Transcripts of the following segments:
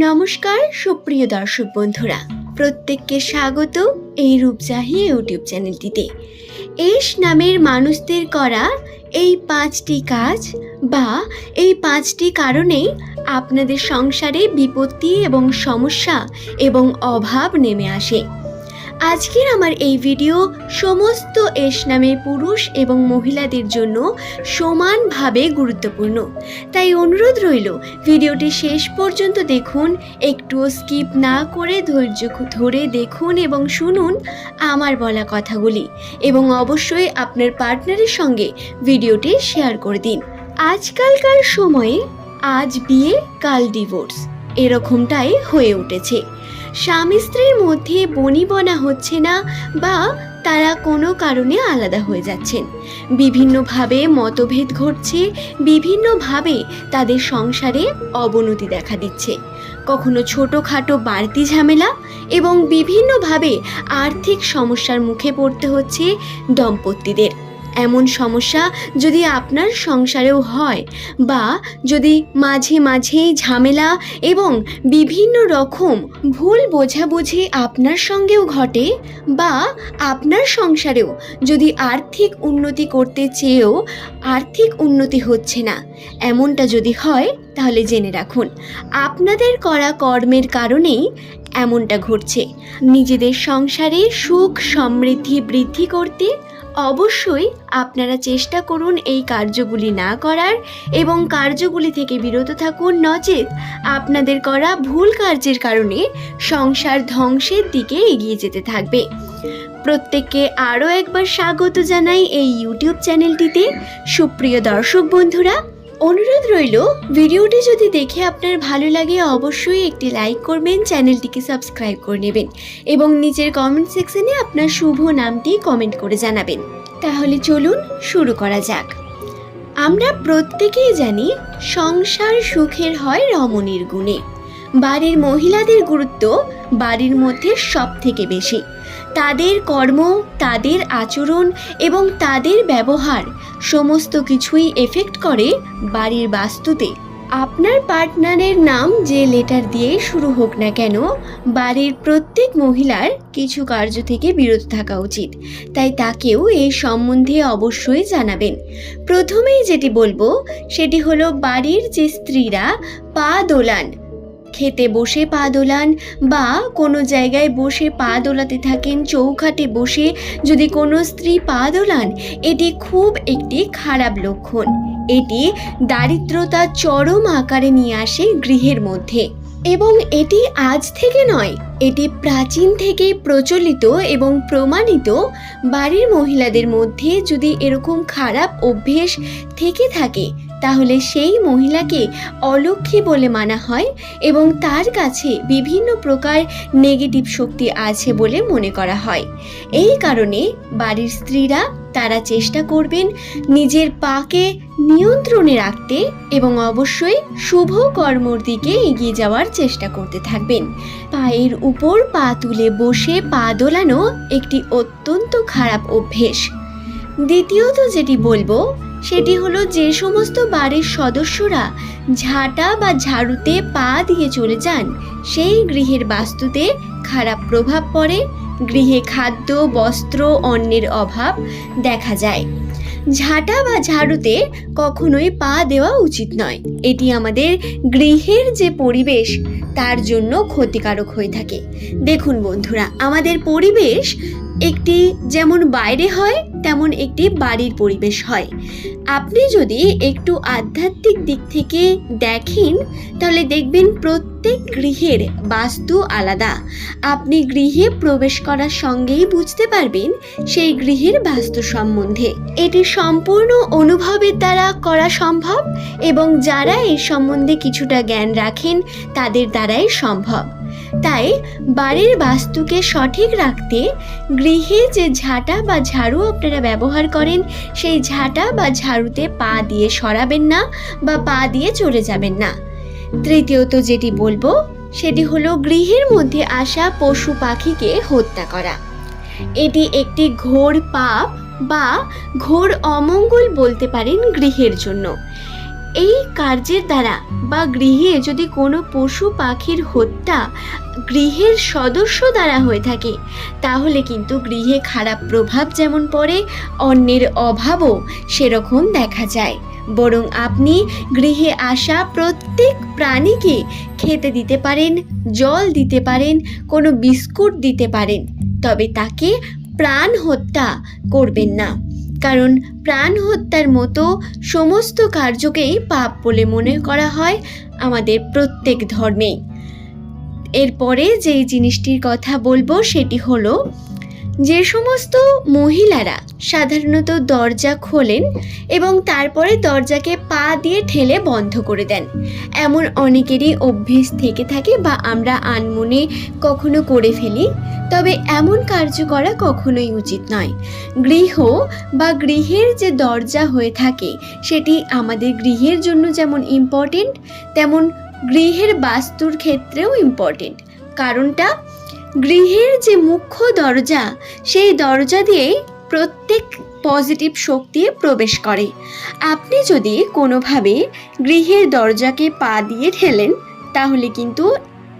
নমস্কার, সুপ্রিয় দর্শক বন্ধুরা। প্রত্যেককে স্বাগত এই রূপজাহি ইউটিউব চ্যানেলটিতে। এস নামের মানুষদের করা এই পাঁচটি কাজ বা এই পাঁচটি কারণেই আপনাদের সংসারে বিপত্তি এবং সমস্যা এবং অভাব নেমে আসে। আজকের আমার এই ভিডিও সমস্ত এস নামের পুরুষ এবং মহিলাদের জন্য সমানভাবে গুরুত্বপূর্ণ। তাই অনুরোধ রইল ভিডিওটি শেষ পর্যন্ত দেখুন, একটুও স্কিপ না করে ধৈর্য ধরে দেখুন এবং শুনুন আমার বলা কথাগুলি এবং অবশ্যই আপনার পার্টনারের সঙ্গে ভিডিওটি শেয়ার করে দিন। আজকালকার সময়ে আজ বিয়ে কাল ডিভোর্স এরকমটাই হয়ে উঠেছে। স্বামী স্ত্রীর মধ্যে বনিবনা হচ্ছে না বা তারা কোনো কারণে আলাদা হয়ে যাচ্ছেন। বিভিন্নভাবে মতভেদ ঘটছে, বিভিন্নভাবে তাদের সংসারে অবনতি দেখা দিচ্ছে। কখনো ছোটোখাটো বাড়তি ঝামেলা এবং বিভিন্নভাবে আর্থিক সমস্যার মুখে পড়তে হচ্ছে দম্পতিদের। এমন সমস্যা যদি আপনার সংসারেও হয় বা যদি মাঝে মাঝেই ঝামেলা এবং বিভিন্ন রকম ভুল বোঝাবুঝি আপনার সঙ্গেও ঘটে বা আপনার সংসারেও যদি আর্থিক উন্নতি করতে চেয়েও আর্থিক উন্নতি হচ্ছে না, এমনটা যদি হয় তাহলে জেনে রাখুন। আপনাদের করা কর্মের কারণেই এমনটা ঘটছে। নিজেদের সংসারে সুখ, সমৃদ্ধি বৃদ্ধি করতে অবশ্যই আপনারা চেষ্টা করুন এই কার্যগুলি না করার এবং কার্যগুলি থেকে বিরত থাকুন, নচেত আপনাদের করা ভুল কার্যের কারণে সংসার ধ্বংসের দিকে এগিয়ে যেতে থাকবে। প্রত্যেককে আরও একবার স্বাগত জানাই এই ইউটিউব চ্যানেলটিতে। সুপ্রিয় দর্শক বন্ধুরা অনুরোধ রইল, ভিডিওটি যদি দেখে আপনার ভালো লাগে, অবশ্যই একটি লাইক করবেন, চ্যানেলটিকে সাবস্ক্রাইব করে নেবেন এবং নিচের কমেন্ট সেকশনে আপনার শুভ নামটি কমেন্ট করে জানাবেন। তাহলে চলুন শুরু করা যাক। আমরা প্রত্যেকেই জানি, সংসার সুখের হয় রমণীর গুণে। বাড়ির মহিলাদের গুরুত্ব বাড়ির মধ্যে সব থেকে বেশি। তাদের কর্ম, তাদের আচরণ এবং তাদের ব্যবহার সমস্ত কিছুই এফেক্ট করে বাড়ির বাস্তুতে। আপনার পার্টনারের নাম যে লেটার দিয়ে শুরু হোক না কেন, বাড়ির প্রত্যেক মহিলার কিছু কার্য থেকে বিরত থাকা উচিত। তাই তাকেও এই সম্বন্ধে অবশ্যই জানাবেন। প্রথমেই যেটি বলব, সেটি হলো বাড়ির যে স্ত্রীরা পা দোলান খেতে বসে পা দোলান বা কোনো জায়গায় বসে পা দোলাতে থাকেন চৌখাটে বসে যদি কোনো স্ত্রী পা দোলান, এটি খুব একটি খারাপ লক্ষণ। এটি দারিদ্রতা চরম আকারে নিয়ে আসে গৃহের মধ্যে। এবং এটি আজ থেকে নয়, এটি প্রাচীন থেকে প্রচলিত এবং প্রমাণিত। বাড়ির মহিলাদের মধ্যে যদি এরকম খারাপ অভ্যেস থেকে থাকে তাহলে সেই মহিলাকে অলক্ষী বলে মানা হয় এবং তার কাছে বিভিন্ন প্রকার নেগেটিভ শক্তি আছে বলে মনে করা হয়। এই কারণে বাড়ির স্ত্রীরা তারা চেষ্টা করবেন নিজের পাকে নিয়ন্ত্রণে রাখতে এবং অবশ্যই শুভ কর্মর দিকে এগিয়ে যাওয়ার চেষ্টা করতে থাকবেন। পায়ের উপর পা তুলে বসে পা দোলানো একটি অত্যন্ত খারাপ অভ্যেস। দ্বিতীয়ত যেটি বলব সেটি হলো যে সমস্ত বাড়ির সদস্যরা ঝাঁটা বা ঝাড়ুতে পা দিয়ে চলে যান, সেই গৃহের বাস্তুতে খারাপ প্রভাব পড়ে, গৃহে খাদ্য, বস্ত্র অন্যের অভাব দেখা যায়। ঝাঁটা বা ঝাড়ুতে কখনোই পা দেওয়া উচিত নয়। এটি আমাদের গৃহের যে পরিবেশ, তার জন্য ক্ষতিকারক হয়ে থাকে। দেখুন বন্ধুরা, আমাদের পরিবেশ একটি যেমন বাইরে হয়, তেমন একটি বাড়ির পরিবেশ হয়। আপনি যদি একটু আধ্যাত্মিক দিক থেকে দেখেন, তাহলে দেখবেন প্রত্যেক গৃহের বাস্তু আলাদা। আপনি গৃহে প্রবেশ করার সঙ্গেই বুঝতে পারবেন সেই গৃহের বাস্তু সম্বন্ধে। এটি সম্পূর্ণ অনুভবের দ্বারা করা সম্ভব এবং যারা এই সম্বন্ধে কিছুটা জ্ঞান রাখেন, তাদের দ্বারাই সম্ভব। তাই বাড়ির বাস্তুকে সঠিক রাখতে গৃহে যে ঝাঁটা বা ঝাড়ু আপনারা ব্যবহার করেন, সেই ঝাঁটা বা ঝাড়ুতে পা দিয়ে সরাবেন না বা পা দিয়ে চলে যাবেন না। তৃতীয়ত যেটি বলব, সেটি হলো গৃহের মধ্যে আসা পশু পাখিকে হত্যা করা। এটি একটি ঘোর পাপ বা ঘোর অমঙ্গল বলতে পারেন গৃহের জন্য। এই কার্যের দ্বারা বা গৃহে যদি কোনো পশু পাখির হত্যা গৃহের সদস্য দ্বারা হয়ে থাকে, তাহলে কিন্তু গৃহে খারাপ প্রভাব যেমন পড়ে, অন্যের অভাবও সেরকম দেখা যায়। বরং আপনি গৃহে আসা প্রত্যেক প্রাণীকে খেতে দিতে পারেন, জল দিতে পারেন, কোনো বিস্কুট দিতে পারেন, তবে তাকে প্রাণ হত্যা করবেন না। কারণ প্রাণ হত্যার মতো সমস্ত কার্যকেই পাপ বলে মনে করা হয় আমাদের প্রত্যেক ধর্মেই। এরপরে যেই জিনিসটির কথা বলব সেটি হলো, যে সমস্ত মহিলারা সাধারণত দরজা খোলেন এবং তারপরে দরজাকে পা দিয়ে ঠেলে বন্ধ করে দেন। এমন অনেকেরই অভ্যেস থেকে থাকে বা আমরা আনমনে কখনো করে ফেলি। তবে এমন কার্য করা কখনোই উচিত নয়। গৃহ বা গৃহের যে দরজা হয়ে থাকে, সেটি আমাদের গৃহের জন্য যেমন ইম্পর্টেন্ট তেমন গৃহের বাস্তুর ক্ষেত্রেও ইম্পর্টেন্ট কারণটা, গৃহের যে মুখ্য দরজা, সেই দরজা দিয়েই প্রত্যেক পজিটিভ শক্তি প্রবেশ করে। আপনি যদি কোনোভাবে গৃহের দরজাকে পা দিয়ে ঠেলেন, তাহলে কিন্তু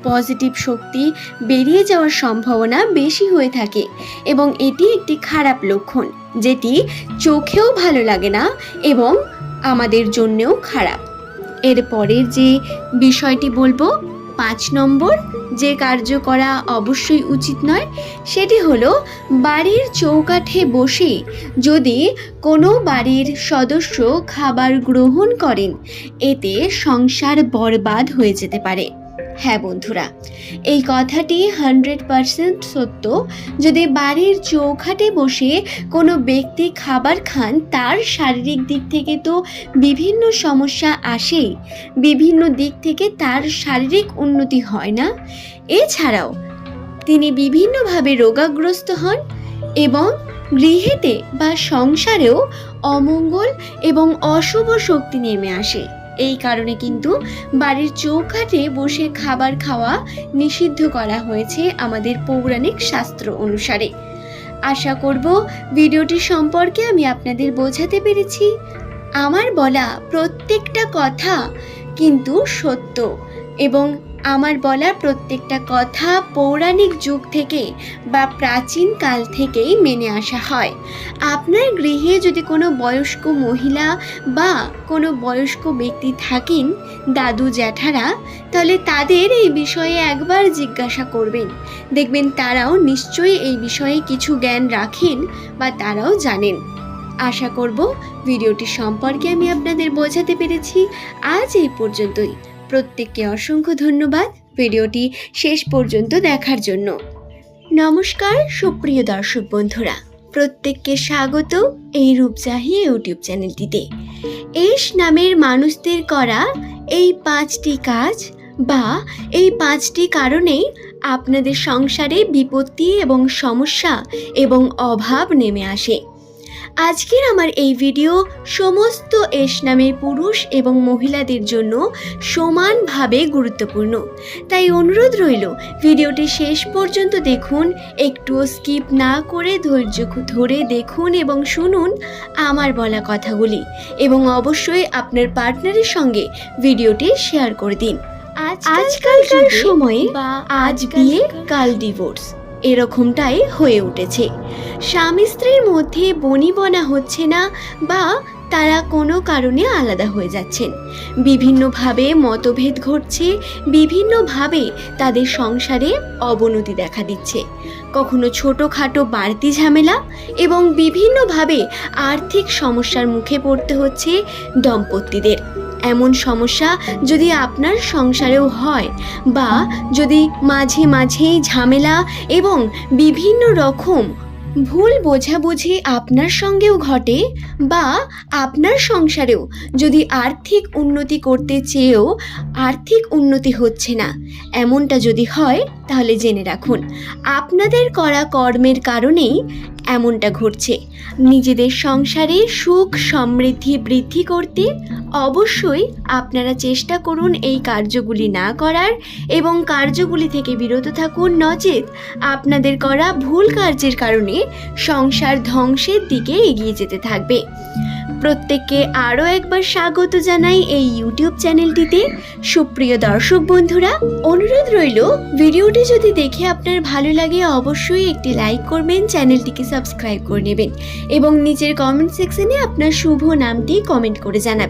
পজিটিভ শক্তি বেরিয়ে যাওয়ার সম্ভাবনা বেশি হয়ে থাকে এবং এটি একটি খারাপ লক্ষণ, যেটি চোখেও ভালো লাগে না এবং আমাদের জন্যেও খারাপ। এরপরের যে বিষয়টি বলব, পাঁচ নম্বর যে কার্য করা অবশ্যই উচিত নয়, সেটি হলো বাড়ির চৌকাঠে বসে যদি কোনো বাড়ির সদস্য খাবার গ্রহণ করেন, এতে সংসার বরবাদ হয়ে যেতে পারে। হ্যাঁ বন্ধুরা, এই কথাটি হান্ড্রেড পারসেন্ট সত্য। যদি বাড়ির চৌখাটে বসে কোনো ব্যক্তি খাবার খান, তার শারীরিক দিক থেকে তো বিভিন্ন সমস্যা আসেই। বিভিন্ন দিক থেকে তার শারীরিক উন্নতি হয় না। এছাড়াও, তিনি বিভিন্নভাবে রোগাগ্রস্ত হন এবং গৃহেতে বা সংসারেও অমঙ্গল এবং অশুভ শক্তি নেমে আসে। এই কারণে কিন্তু বাড়ির চৌকাঠে বসে খাবার খাওয়া নিষিদ্ধ করা হয়েছে আমাদের পৌরাণিক শাস্ত্র অনুসারে। আশা করব ভিডিওটি সম্পর্কে আমি আপনাদের বোঝাতে পেরেছি। আমার বলা প্রত্যেকটা কথা কিন্তু সত্য এবং আমার বলা প্রত্যেকটা কথা পৌরাণিক যুগ থেকে বা প্রাচীন কাল থেকেই মেনে আসা হয়। আপনার গৃহে যদি কোনো বয়স্ক মহিলা বা কোনো বয়স্ক ব্যক্তি থাকেন দাদু জ্যাঠারা, তাহলে তাদের এই বিষয়ে একবার জিজ্ঞাসা করবেন। দেখবেন তারাও নিশ্চয়ই এই বিষয়ে কিছু জ্ঞান রাখেন বা তারাও জানেন। আশা করব ভিডিওটি সম্পর্কে আমি আপনাদের বোঝাতে পেরেছি। আজ এই পর্যন্তই। প্রত্যেককে অসংখ্য ধন্যবাদ ভিডিওটি শেষ পর্যন্ত দেখার জন্য। নমস্কার, সুপ্রিয় দর্শক বন্ধুরা। প্রত্যেককে স্বাগত এই রূপচাহি ইউটিউব চ্যানেলটিতে। এস নামের মানুষদের করা এই পাঁচটি কাজ বা এই পাঁচটি কারণেই আপনাদের সংসারে বিপত্তি এবং সমস্যা এবং অভাব নেমে আসে। আজকের আমার এই ভিডিও সমস্ত এস নামের পুরুষ এবং মহিলাদের জন্য সমানভাবে গুরুত্বপূর্ণ। তাই অনুরোধ রইল ভিডিওটি শেষ পর্যন্ত দেখুন একটুও স্কিপ না করে ধৈর্য ধরে দেখুন এবং শুনুন আমার বলা কথাগুলি এবং অবশ্যই আপনার পার্টনারের সঙ্গে ভিডিওটি শেয়ার করে দিন। আজকালকার সময়ে বা আজ বিয়ে কাল ডিভোর্স এরকমটাই হয়ে উঠেছে। স্বামী স্ত্রীর মধ্যে বনিবনা হচ্ছে না বা তারা কোনো কারণে আলাদা হয়ে যাচ্ছেন। বিভিন্নভাবে মতভেদ ঘটছে, বিভিন্নভাবে তাদের সংসারে অবনতি দেখা দিচ্ছে। কখনো ছোটোখাটো বাড়তি ঝামেলা এবং বিভিন্নভাবে আর্থিক সমস্যার মুখে পড়তে হচ্ছে দম্পতিদের। এমন সমস্যা যদি আপনার সংসারেও হয় বা যদি মাঝে মাঝেই ঝামেলা এবং বিভিন্ন রকম ভুল বোঝাবুঝি আপনার সঙ্গেও ঘটে বা আপনার সংসারেও যদি আর্থিক উন্নতি করতে চেয়েও আর্থিক উন্নতি হচ্ছে না, এমনটা যদি হয় তাহলে জেনে রাখুন, আপনাদের করা কর্মের কারণেই এমনটা ঘটছে। নিজেদের সংসারে সুখ, সমৃদ্ধি বৃদ্ধি করতে অবশ্যই আপনারা চেষ্টা করুন এই কার্যগুলি না করার এবং কার্যগুলি থেকে বিরত থাকুন। নচেত আপনাদের করা ভুল কার্যের কারণে সংসার ধ্বংসের দিকে এগিয়ে যেতে থাকবে। প্রত্যেককে আরও একবার স্বাগত জানাই এই ইউটিউব চ্যানেলটিতে। সুপ্রিয় দর্শক বন্ধুরা, অনুরোধ রইল, ভিডিওটি যদি দেখে আপনার ভালো লাগে, অবশ্যই একটি লাইক করবেন, চ্যানেলটিকে সাবস্ক্রাইব করে নেবেন এবং নিচের কমেন্ট সেকশনে আপনার শুভ নামটি কমেন্ট করে জানাবেন।